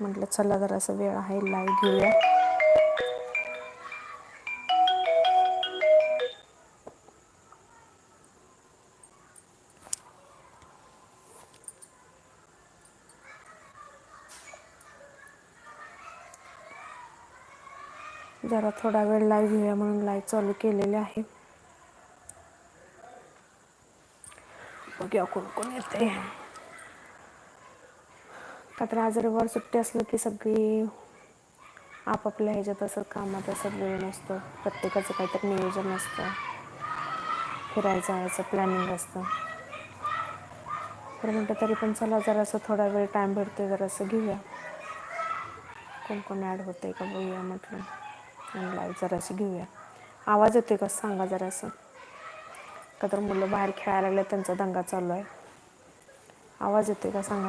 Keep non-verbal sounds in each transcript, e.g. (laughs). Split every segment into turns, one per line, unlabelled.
म्हटलं चला जरा असं वेळ आहे लाईव्ह घेऊया. जरा थोडा वेळ लाईव्ह घेऊया म्हणून लाईव्ह चालू केलेले आहे. बघूया कोण कोण येते का तर आज रविवार सुट्टी असलं की सगळी आपापल्या ह्याच्यात असं कामात असं वेळ नसतं. प्रत्येकाचं काहीतरी नियोजन असतं. फिरायचं जायचं प्लॅनिंग असतं. तर म्हटलं तरी पण चला जरासं थोडा वेळ टाईम भेटतो जरासं घेऊया. कोण कोण ॲड होतंय का बघूया म्हटलं. आणि लाईव्ह जरासं घेऊया. आवाज येतोय का? सांगा जरासं का तर मुलं बाहेर खेळायला लागले त्यांचा दंगा चालू आहे. आवाज येतोय का? सांगा.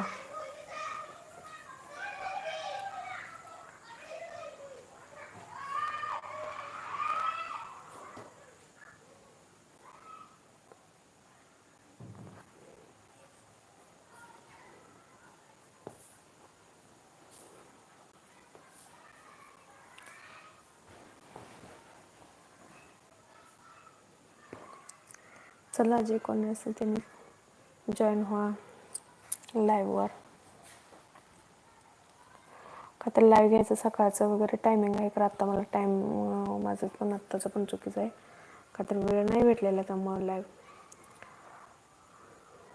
चला जे कोणी असेल त्यांनी जॉईन व्हा लाईव्हवर का तर लाईव्ह घ्यायचं सकाळचं वगैरे टायमिंग आहे तर आत्ता मला टाईम माझं पण आत्ताचं पण चुकीचं आहे. का तर वेळ नाही भेटलेला त्यामुळं लाईव्ह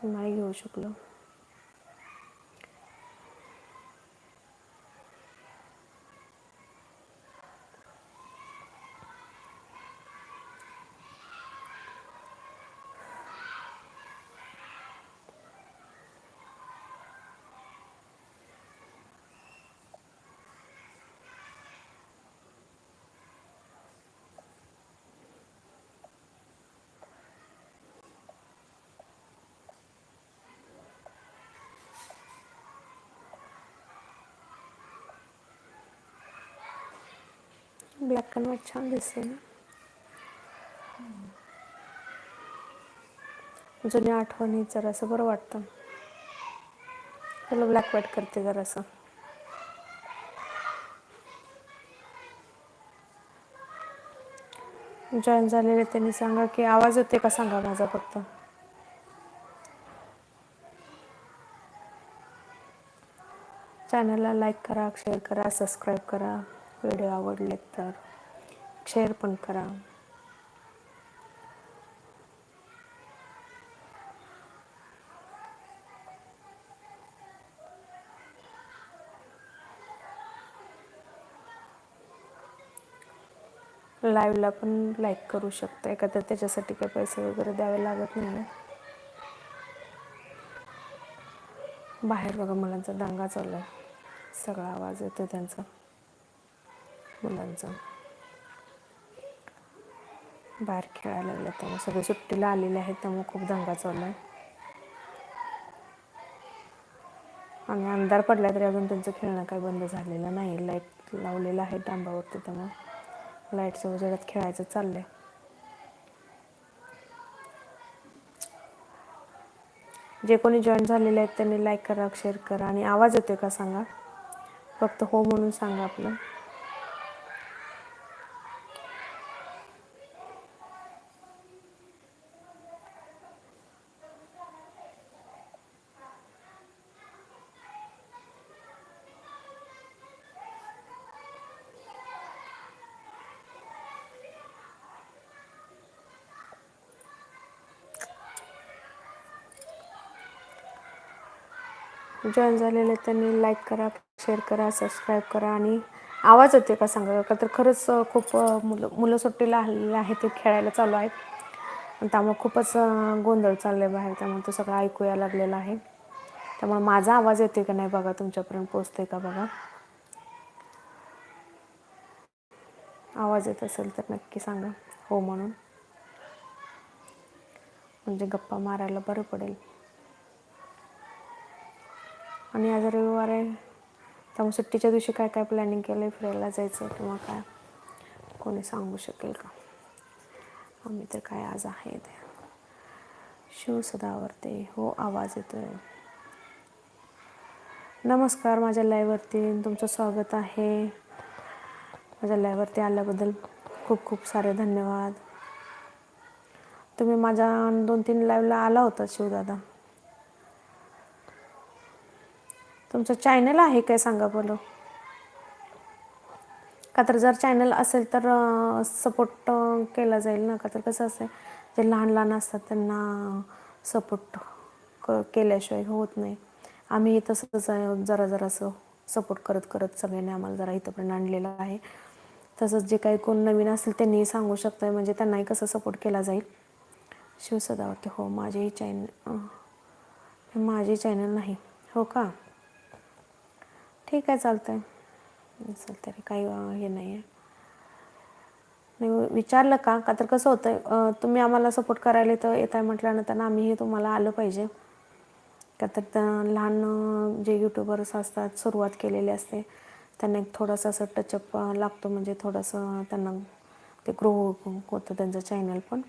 नाही घेऊ शकलो. ब्लॅक अँड व्हाईट छान दिसते ना जुन्या आठवणी जरासं बरं वाटतं. त्याला ब्लॅक व्हाईट करते जरासं. जॉईन झालेले त्यांनी सांगा की आवाज येते का सांगा माझा फक्त. चॅनलला लाईक करा शेअर करा सबस्क्राईब करा. व्हिडिओ आवडले तर शेअर पण करा. लाईव्हला पण लाईक करू शकता. एखाद्या त्याच्यासाठी काही पैसे वगैरे द्यावे लागत नाही बाहेर बघा मुलांचा दंगा चालू आहे सगळा आवाज येतो त्यांचा. मुलांचं. बाहेर खेळायला लागले त्यामुळे. सगळे सुट्टीला आलेले आहेत त्यामुळे खूप दंगा चालला आहे. आणि अंधार पडला तरी अजून त्यांचं खेळणं काही बंद झालेलं नाही. लाइट लावलेलं आहे डांबावरती त्यामुळे. लाईटच्या उजेडात खेळायचं चाललंय. जे कोणी जॉईन झालेले आहेत त्यांनी लाईक करा शेअर करा आणि आवाज येतोय का सांगा? फक्त हो म्हणून सांगा आपलं. जॉईन झालेले त्यांनी लाईक करा शेअर करा सबस्क्राईब करा आणि आवाज येते का सांगा का तर खरंच खूप मुलं मुलं सुट्टीला आलेले आहेत ते खेळायला चालू आहेत. आणि त्यामुळे खूपच गोंधळ चाललं आहे बाहेर. त्यामुळे तो सगळं ऐकूया लागलेला आहे. त्यामुळे माझा आवाज येते का नाही बघा तुमच्यापर्यंत पोचते का बघा? आवाज येत असेल तर नक्की सांगा. हो म्हणून. म्हणजे गप्पा मारायला बरं पडेल. आणि आज रविवार आहे. त्यामुळे सुट्टीच्या दिवशी काय काय प्लॅनिंग केलं आहे फिरायला जायचं किंवा काय? कोणी सांगू शकेल का? आम्ही तर काय आज आहे ते. शिव सदावरते हो आवाज येतोय. नमस्कार माझ्या लाईव्हवरती तुमचं स्वागत आहे. माझ्या लाईव्हवरती आल्याबद्दल खूप खूप सारे धन्यवाद. तुम्ही माझ्या दोन तीन लाईव्हला आला होता शिवदादा. तुमचं चॅनल आहे काय सांगा बोलो? का तर जर चॅनल असेल तर सपोर्ट केला जाईल ना? का तर कसं असेल? जे लहान लहान असतात त्यांना सपोर्ट क केल्याशिवाय होत नाही. आम्ही तसंच जरा जरासं सपोर्ट करत करत सगळ्यांनी आम्हाला जरा इथंपर्यंत आणलेलं आहे. तसंच जे काही कोण नवीन असेल त्यांनीही सांगू शकतं म्हणजे त्यांनाही कसं सपोर्ट केला जाईल. शिवसदावरती हो माझेही चॅनल माझे चॅनल नाही. हो का? ठीक आहे चालतं आहे चालतंय रे काही हे नाही आहे नाही विचारलं का? का तर कसं होतं आहे तुम्ही आम्हाला सपोर्ट करायला तर येत आहे म्हटल्यानंतर आम्हीही तुम्हाला आलं पाहिजे. का तर त्या लहान जे यूट्यूबर्स असतात सुरुवात केलेली असते त्यांना एक थोडासा असं टचअप लागतो. म्हणजे थोडंसं त्यांना ते ग्रो होतं त्यांचं चॅनल पण.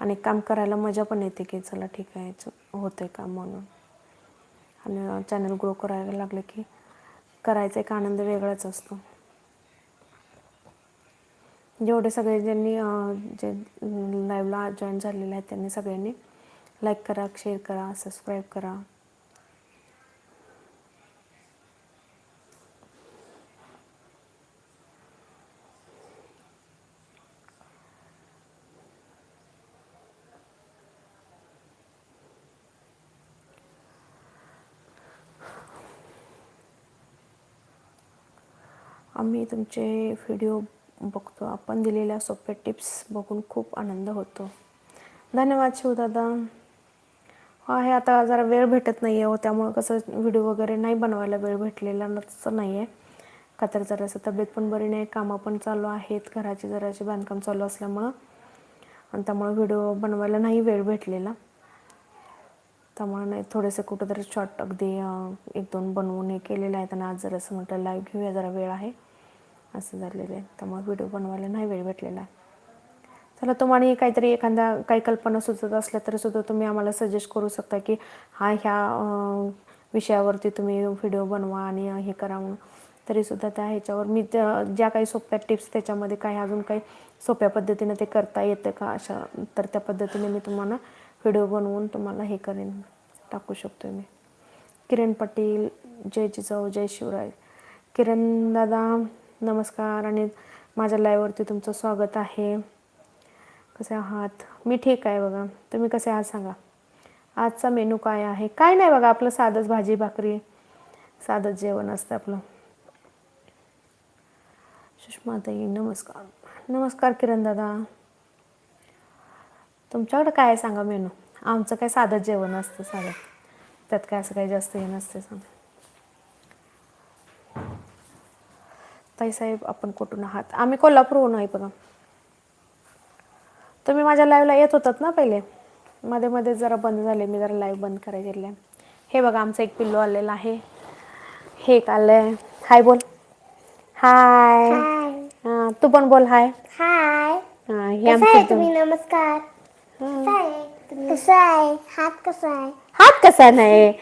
आणि काम करायला मजा पण येते की चला ठीक आहे होतं आहे काम म्हणून. आणि चॅनल ग्रो करायला लागलं की करायचा एक आनंद वेगळाच असतो. जेवढे सगळे ज्यांनी जे लाईव्हला जॉईन झालेले आहेत त्यांनी सगळ्यांनी लाईक करा शेअर करा सबस्क्राईब करा. आम्ही तुमचे व्हिडिओ बघतो. आपण दिलेल्या सोप्या टिप्स बघून खूप आनंद होतो. धन्यवाद शिवदादा हा हे आता जरा वेळ भेटत नाही आहे हो. त्यामुळं कसं व्हिडिओ वगैरे नाही बनवायला वेळ भेटलेला नसं नाही आहे का तर जरासं तब्येत पण बरी नाही कामं पण चालू आहेत घराची जराशी बांधकाम चालू असल्यामुळं. आणि त्यामुळं व्हिडिओ बनवायला नाही वेळ भेटलेला. त्यामुळे नाही थोडेसे कुठंतरी शॉर्ट अगदी एक दोन बनवून हे केलेलं आहे त्यांना आज जरासं म्हटलं लाईव्ह घेऊया जरा वेळ आहे. असं झालेलं आहे. त्यामुळे व्हिडिओ बनवायला नाही वेळ भेटलेला. चला तुम्हाला काहीतरी एखादा काही कल्पना सुचत असल्या तरी सुद्धा तुम्ही आम्हाला सजेस्ट करू शकता की हा ह्या विषयावरती तुम्ही व्हिडिओ बनवा आणि हे करा म्हणून. तरीसुद्धा त्या ह्याच्यावर मी त्या ज्या काही सोप्या टिप्स त्याच्यामध्ये काही अजून काही सोप्या पद्धतीनं ते करता येतं का अशा तर त्या पद्धतीने मी तुम्हाला व्हिडिओ बनवून तुम्हाला हे करेन. टाकू शकतो मी. किरण पाटील जय जिजाऊ जय शिवराय. किरण दादा नमस्कार आणि माझ्या लाईव्हवरती तुमचं स्वागत आहे. कसे आहात? मी ठीक आहे बघा. तुम्ही कसे आहात सांगा. आजचा मेनू काय आहे? काय नाही बघा आपलं साधंच भाजी भाकरी साधंच जेवण असतं आपलं. सुषमाताई नमस्कार. नमस्कार किरण दादा. तुमच्याकडं काय आहे सांगा मेनू आमचं काय साधं जेवण असतं साधं. त्यात काय असं काही जास्त हे नसते सांग. ताई साहेब आपण कुठून आहात? आम्ही कोल्हापूरहून आहे बघा. तुम्ही माझ्या लाईव्हला येत होतात ना पहिले? मध्ये मध्ये जरा बंद झाले मी जरा लाईव्ह बंद करायला गेले. हे बघा आमचं एक पिल्लू आलेलं आहे. हे एक आलंय. हाय बोल. हाय हा, तू पण बोल हाय
हाय
हा,
आहे
आमचं
तुम्ही? नमस्कार. कसा आहे? कसा आहे? हात कसा आहे?
हात कसा नाही?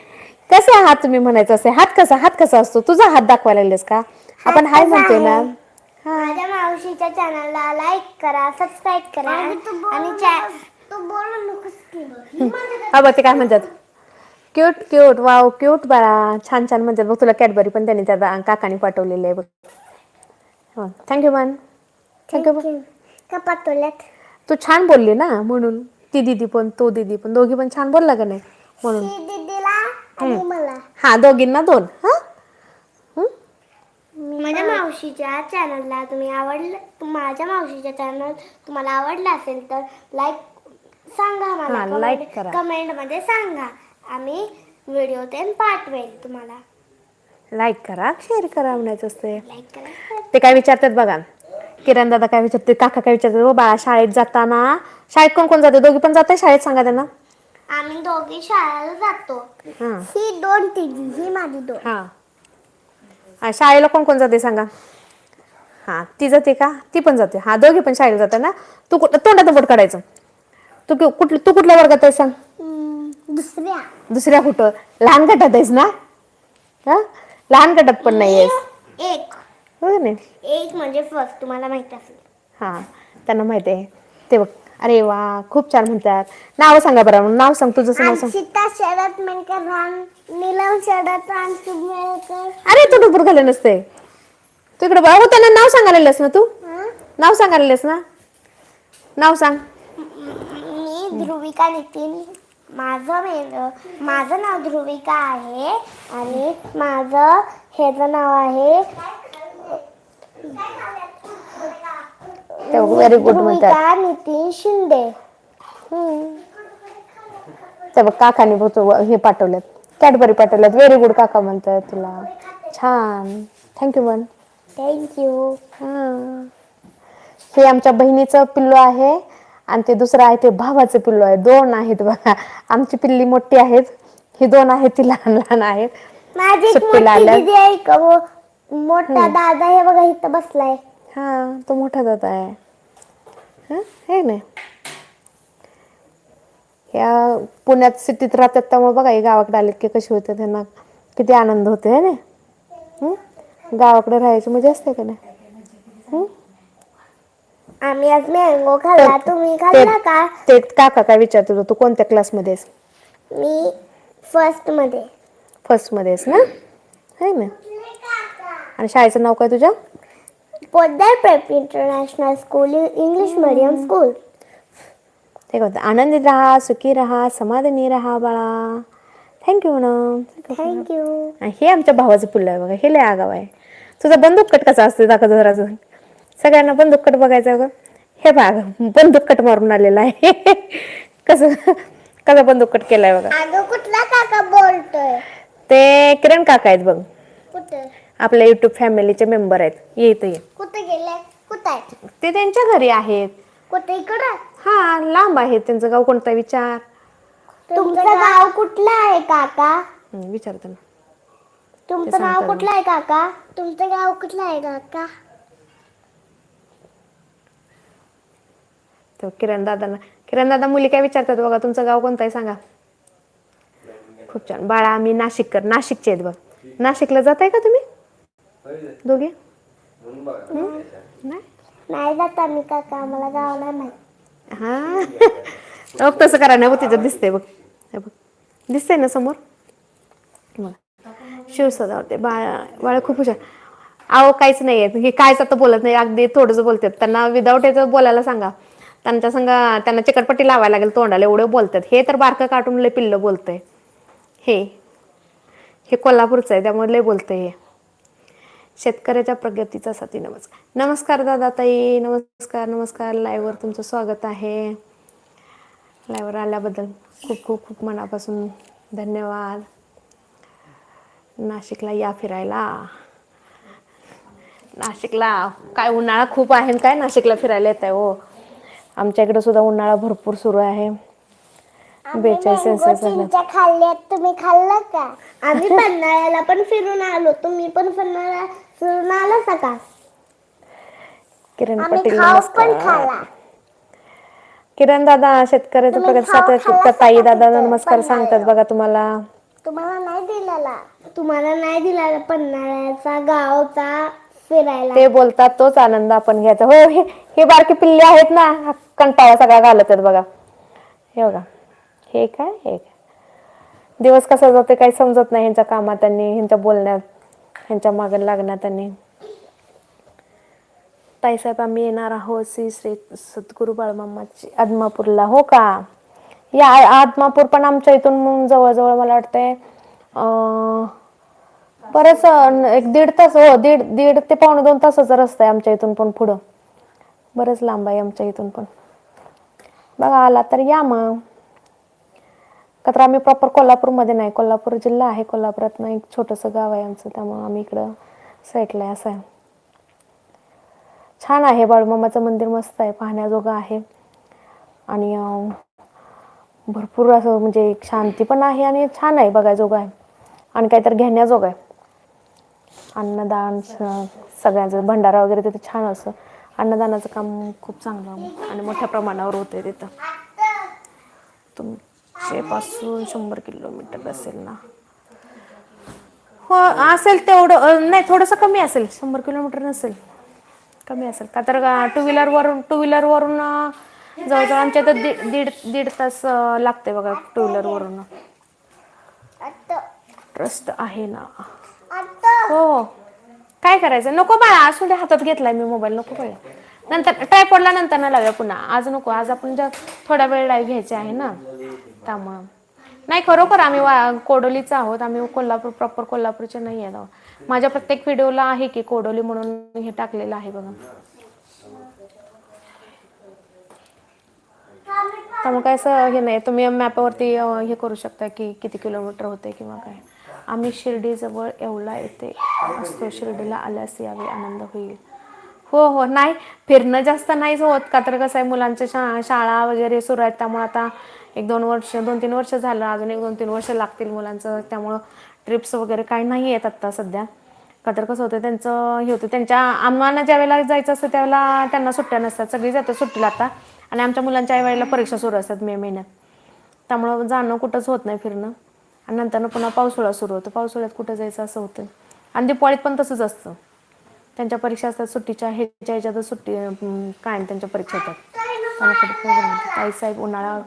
कसे हात तुम्ही म्हणायचं असे? हात कसा हात कसा असतो? तुझा हात दाखवायला लागलेस का? आपण हाय
कसा
म्हणतोय ना?
माझ्या मावशीच्या चॅनलला लाईक करा सबस्क्राईब करा आणि चा- तू बोलू नकोस की. बघ.
हा बघ ते काय म्हणतात? क्यूट क्यूट वाव क्यूट बाळा. छान छान म्हणतात. बघ तुला कॅडबरी पण त्यांनी त्या काकाने पाठवलेली आहे बघ. हो थँक्यू मन थँक्यू
Thank you. का पाठवल्यात?
तू छान बोलली ना म्हणून. ती दिदी पण तो दिदी पण. दोघी पण छान बोलला का नाही? म्हणून.
ही दीदीला आणि मला.
हा दोघींना दोन. हा?
माझ्या मावशीच्या चॅनलला तुम्ही आवडलं माझ्या मावशीच्या चॅनल तुम्हाला आवडला असेल तर लाईक सांगा मला
करा.
कमेंटमध्ये सांगा. आम्ही व्हिडिओ ते पाठवेल तुम्हाला.
लाईक करा शेअर करा म्हणायचं असते
लाईक करा
ते काय विचारतात बघा. किरण दादा काय विचारते काका काय विचारतात हो बाळा शाळेत जाताना शाळेत कोण कोण जाते? दोघी पण जाते शाळेत? सांगा त्यांना.
आम्ही दोघी शाळेला जातो.
हा.
ही दोन तिघी ही माझी दोन.
हा शाळेला कोण कोण जाते सांगा? हा ती जाते का? ती पण जाते. हा दोघी पण शाळेला जाते ना? तू कुठं तोंडात बोट काढायचं. तू कि- कुठलं तू कुठल्या वर्गात आहे सांग?
दुसऱ्या.
दुसऱ्या कुठं? लहान गटात आहेस ना? हा? लहान गटात पण नाही आहेस.
एक.
हो नाही?
एक म्हणजे फर्स्ट तुम्हाला माहीत असेल.
हां त्यांना माहिती आहे. ते बघ. अरे वा खूप छान म्हणतात. नाव सांगा बरं नाव सांग तुझं नाव सांग.
सीता शरद मेनकर राम नीलम शरद राम
अरे तू डुपूर घाले नसते तू इकडे बघ त्यांना नाव सांगायलास ना तू? नाव सांगायलास ना? नाव सांग.
मी ध्रुविका नितीन माझं मेन माझं नाव ध्रुविका आहे आणि माझं ह्याचं नाव आहे
व्हेरी गुड म्हणतात.
नितीन शिंदे.
ते बघ काकाने हे पाठवलेत. कॅडबरी पाठवल्यात. व्हेरी गुड काका म्हणतात तुला. छान. थँक्यू म्हण
थँक्यू
हां. हे आमच्या बहिणीचं पिल्लू आहे आणि ते दुसरं आहे ते भावाचं पिल्लू आहे. दोन आहेत बघा. आमची पिल्ली मोठी आहेत. ही दोन आहेत ती लहान लहान आहेत.
माझी एक
सुट्टीला
मोठी
आल्यात.
दिदी आहे का वो? मोठा दादा हे बघा इथं बसलाय.
हा तो मोठा दादा आहे. हं? हे नाही या पुण्यात सिटीत राहतात त्यामुळे बघा हे गावाकडे आले की कशी होते त्यांना किती आनंद होते है ना? गावाकडे राहायची मजा असते का नाही?
आम्ही आज मँगो खाल्ला. तुम्ही खाल्ला का?
ते काका काय विचारत होतो तू कोणत्या क्लासमध्ये आहेस?
मी फर्स्टमध्ये
फर्स्टमध्ये आहेस ना? है ना? आणि शाळेचं नाव काय तुझ्या?
Poddar prep international school English medium school
ते म्हणतं आनंदी राहा सुखी राहा समाधानी राहा बाळा. थँक्यू म्हणा
थँक्यू
आणि हे आमच्या भावाचं पुल्लं आहे बघा हे लय आगाव आहे. तुझा बंदूक कट कसा असतो दाखव जरा अजून सगळ्यांना बंदूक कट बघायचं बघ. हे बघ बंदूक कट मारून आलेला आहे. (laughs) कसं कसा बंदूक कट केलाय बघा.
कुठला काका बोलतोय?
ते किरण काका आहेत बघ. आपल्या युट्यूब फॅमिलीचे मेंबर आहेत. ये इथं ये.
कुठे गेले? कुठे आहेत?
ते त्यांच्या घरी आहेत.
कुठे? इकडं?
हा लांब आहे त्यांचं गाव कोणता विचार.
तुमचं गाव कुठलं आहे काका?
हं, विचार त्यांना
तुमचं नाव
सांगतो
कुठलं आहे काका? तुमचं गाव कुठलं आहे काका?
तर किरण दादांना किरण दादा मुली काय विचारतात बघा? तुमचं गाव कोणतं आहे सांगा. खूप छान. बाळा आम्ही नाशिककर. नाशिकचे आहेत बघ. नाशिकला जात आहे का तुम्ही? दोघे? नाही?
नाही जात आम्ही काका आम्हाला गाव नाही
हा. बघ तसं करा नाही बघ तिच्यात दिसते बघ. हे बघ. दिसतंय ना समोर? बघ. शिव सदावते बाळ बाळ खूप हुशार. अहो काहीच नाही आहे हे कायच आता बोलत नाही. अगदी थोडंच बोलतात. त्यांना विदाऊट याचं बोलायला सांगा. त्यांच्या संग त्यांना चिकटपट्टी लावायला लागेल तोंडाला. एवढं बोलतात. हे तर बारकं काटून लय पिल्लं बोलतंय. हे. हे कोल्हापूरचं आहे. त्यामुळे लय बोलतंय हे. शेतकऱ्याच्या प्रगतीचा साथी नमस्कार. नमस्कार दादा ताई नमस्कार. नमस्कार लाईव्हवर तुमचं स्वागत आहे. लाईव्हवर आल्याबद्दल खूप खूप खूप मनापासून धन्यवाद. नाशिकला या फिरायला. नाशिकला काय उन्हाळा खूप आहे काय नाशिकला फिरायला येत आहे हो. आमच्या इकडे सुद्धा उन्हाळा भरपूर सुरू आहे. बेचाळीस
तुम्ही खाल्लं का? आम्ही (laughs) पन्हाळ्याला पण फिरून आलो. तुम्ही पण पन्हाळ्याला फिरून आलो का
किरण
आम्ही
पाटील
खाऊ पण
नमस्कार.
खाला
किरण दादा शेतकऱ्याचं
तुम्ही
प्रगती
खाऊ खाल्ला
ताई दादा नमस्कार? सांगतात बघा तुम्हाला.
तुम्हाला नाही दिलेला. तुम्हाला नाही दिलेला पन्हाळ्याचा गावचा फिरायला.
ते बोलतात तोच आनंद आपण घ्यायचा. हो हे हे बारके पिल्ले आहेत ना हा कंटाळा सगळा घालत आहेत बघा. हे बघा हे काय हे काय? दिवस कसा जाते काही समजत नाही ह्यांच्या कामात त्यांनी ह्यांच्या बोलण्यात. ह्यांच्या मागं लागण्यात आणि ताईसाहेब आम्ही येणार आहोत श्री श्री सद्गुरू बाळमामाची आदमापूरला. हो का? या आदमापूर पण आमच्या इथून जवळजवळ मला वाटतंय अं, बरंच एक दीड तास हो दीड दीड ते पावणे दोन तासाचा रस्ता आहे आमच्या इथून पण पुढं. बरंच लांब आहे आमच्या इथून पण. बघा आला तर या मग. का तर आम्ही प्रॉपर कोल्हापूरमध्ये नाही. कोल्हापूर जिल्हा आहे. कोल्हापुरात एक छोटंसं गाव आहे आमचं. त्यामुळं आम्ही इकडं सेटलं आहे असं आहे. छान आहे. बाळूमामाचं मंदिर मस्त आहे. पाहण्याजोगं आहे. आणि भरपूर असं म्हणजे एक शांती पण आहे आणि छान आहे. बघायजोगं आहे. आणि काहीतरी घेण्याजोगं आहे. अन्नदान सगळ्यांचं भंडारा वगैरे तिथे छान असं. अन्नदानाचं काम खूप चांगलं आणि मोठ्या प्रमाणावर होते तिथं. तुमचे पासून शंभर किलोमीटर असेल ना. हो असेल तेवढं नाही थोडंसं कमी असेल शंभर किलोमीटर नसेल. कमी असेल का? तर टू व्हीलरवरून टू व्हीलरवरून जवळजवळ आमच्या इथं दीड दीड दीड तास लागते बघा टू व्हीलरवरून ट्रस्ट आहे ना. हो हो. काय करायचं? नको बाळा असू दे हातात घेतलाय मी मोबाईल नको बाळा. नंतर ट्रायपॉडला नंतर ना लावूया पुन्हा. आज नको आज आपण ज्या थोडा वेळ लाईव्ह घ्यायचे आहे ना. त्यामुळं. नाही खरोखर आम्ही वा कोडोलीच आहोत. आम्ही कोल्हापूर प्रॉपर कोल्हापूरचे नाही आहेत आहोत. माझ्या प्रत्येक व्हिडिओला आहे की कोडोली म्हणून हे टाकलेलं आहे बघा. त्यामुळे काय असं हे नाही. तुम्ही मॅपवरती हे करू शकता की किती किलोमीटर होते किंवा काय. आम्ही शिर्डीजवळ येवला येथे असतो. शिर्डीला आल्यास यावे आनंद होईल. हो हो. नाही फिरणं जास्त नाहीच होत. का तर कसं आहे मुलांच्या शा शाळा वगैरे सुरू आहेत. त्यामुळे आता एक दोन वर्ष दोन तीन वर्ष झालं अजून एक दोन तीन वर्ष लागतील मुलांचं. त्यामुळं ट्रिप्स वगैरे काही नाही आहेत आत्ता सध्या. का तर कसं होतं त्यांचं हे होतं त्यांच्या आम्हाला ज्या वेळेला जायचं असतं त्यावेळेला त्यांना सुट्ट्या नसतात. सगळी जातात सुट्टीला आता. आणि आमच्या मुलांच्या वेळेला परीक्षा सुरू असतात मे महिन्यात. त्यामुळं जाणं कुठंच होत नाही फिरणं. आणि नंतर पुन्हा पावसाळा सुरू होतो. पावसाळ्यात कुठं जायचं असं होतं. आणि दिपाळीत पण तसंच असतं. त्यांच्या परीक्षा असतात सुट्टीच्या ह्याच्या ह्याच्यातच सुट्टी काय त्यांच्या परीक्षा होतात. त्यामुळे साहेब उन्हाळा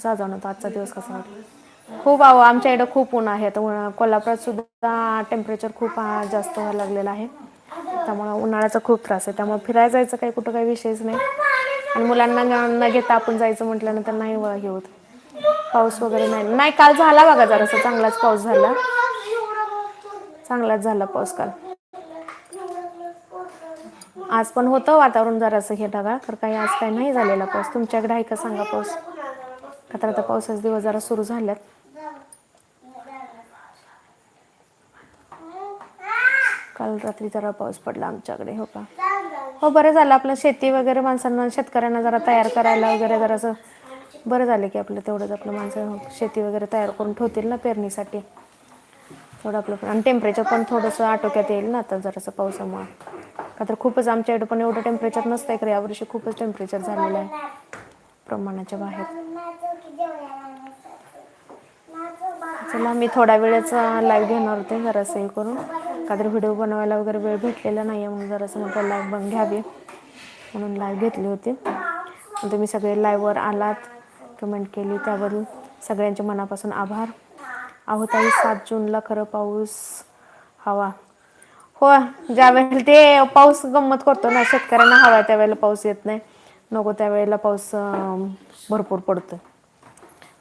कसा जाणवतो आजचा दिवस कसा वाटला खूप आहो आमच्या इकडं खूप ऊन आहे. आता उन्हा- कोल्हापुरात सुद्धा टेम्परेचर खूप जास्त व्हायला लागलेलं आहे. त्यामुळं उन्हाळ्याचा खूप त्रास आहे. त्यामुळे फिरायला जायचं काही कुठं काही विषयच नाही. आणि मुलांना न- घेता आपण जायचं म्हटल्यानंतर नाही व- हे होत. पाऊस वगैरे नाही. नाही काल झाला बघा जरासा. चांगलाच पाऊस झाला. चांगलाच झाला पाऊस काल. आज पण होतं वातावरण जरासं हे ढगाळ. तर काही आज काही नाही झालेला पाऊस. तुमच्याकडे आहे का सांगा पाऊस? का तर आता पावसाचे दिवस जरा सुरू झाल्यात काल रात्री जरा पाऊस पडला आमच्याकडे हो का? हो बरं झालं. आपलं शेती वगैरे माणसांना शेतकऱ्यांना जरा तयार करायला वगैरे जरासं बरं झालं की आपलं तेवढंच आपलं माणसं शेती वगैरे तयार करून ठेवतील ना पेरणीसाठी. थोडं आपलं पण आणि टेम्परेचर पण थोडंसं आटोक्यात येईल ना आता जरासं पावसामुळं. का तर खूपच आमच्याकडे पण एवढं टेम्परेचर नसतं इकडे यावर्षी खूपच टेम्परेचर झालेलं आहे. प्रमाणाच्या बाहेर. चला मी थोड्या वेळच लाईव्ह घेणार होते जरासं हे करून. का तर व्हिडिओ बनवायला वगैरे वेळ भेटलेला नाही आहे म्हणून जरासं म्हटलं लाईव्ह बन घ्यावी. म्हणून लाईव्ह घेतली होती. तुम्ही सगळे लाईव्हवर आलात कमेंट केली त्याबद्दल सगळ्यांचे मनापासून आभार. आहो ताई सात जूनला खरं पाऊस हवा. हो ज्यावेळेला ते पाऊस गंमत करतो ना शेतकऱ्यांना हवा त्यावेळेला पाऊस येत नाही. नको त्यावेळेला पाऊस भरपूर पडतो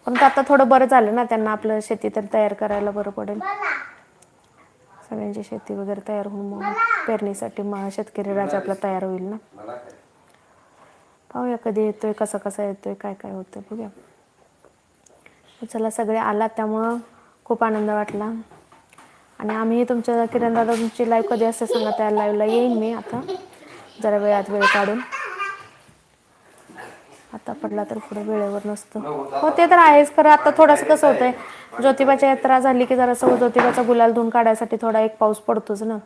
पण आता थोडं बरं झालं ना त्यांना आपलं शेती तर तयार करायला बरं पडेल. सगळ्यांची शेती वगैरे तयार होऊन मग पेरणीसाठी मग शेतकरी राजा आपला तयार होईल ना. पाहूया कधी येतोय कसा कसा येतोय काय काय होतं बघूया. चला सगळे आलात त्यामुळं खूप आनंद वाटला. आणि आम्ही तुमच्या किरण दादा तुमची लाईव्ह कधी असते सांगा त्या लाईव्हला येईन मी आता. जरा वेळात वेळ काढून. आता पडला तर पुढे वेळेवर नसतं. हो ते तर आहेच. खरं आता थोडंसं कसं होतंय ज्योतिबाची यात्रा झाली की जरासं हो, ज्योतिबाचा गुलाल धुवून काढायसाठी थोडा एक पाऊस पडतोच ना.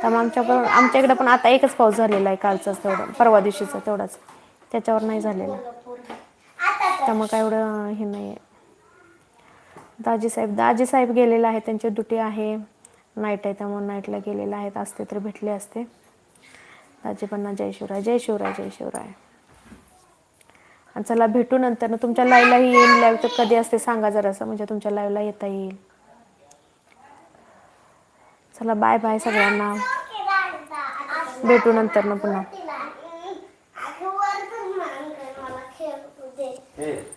त्यामुळे आमच्या पण आमच्या इकडे पण आता एकच पाऊस झालेला आहे कालचाच तेवढा परवा दिवशीचा तेवढाच. त्याच्यावर नाही झालेला. त्यामुळे काय एवढं हे नाही आहे दाजी साहेब दाजी साहेब गेलेले आहे त्यांची ड्युटी आहे. नाईट आहे त्यामुळे नाईटला गेलेले आहेत. असते तर भेटले असते. दाजी पण जय शिवराय जय शिवराय जय शिवराय. आणि चला भेटू नंतर. तुमच्या लाईव्हलाही येईल लाईव्ह तर कधी असते सांगा जरासं म्हणजे तुमच्या लाईव्हला येता येईल. चला बाय बाय सगळ्यांना. भेटू नंतर ना पुन्हा.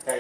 काय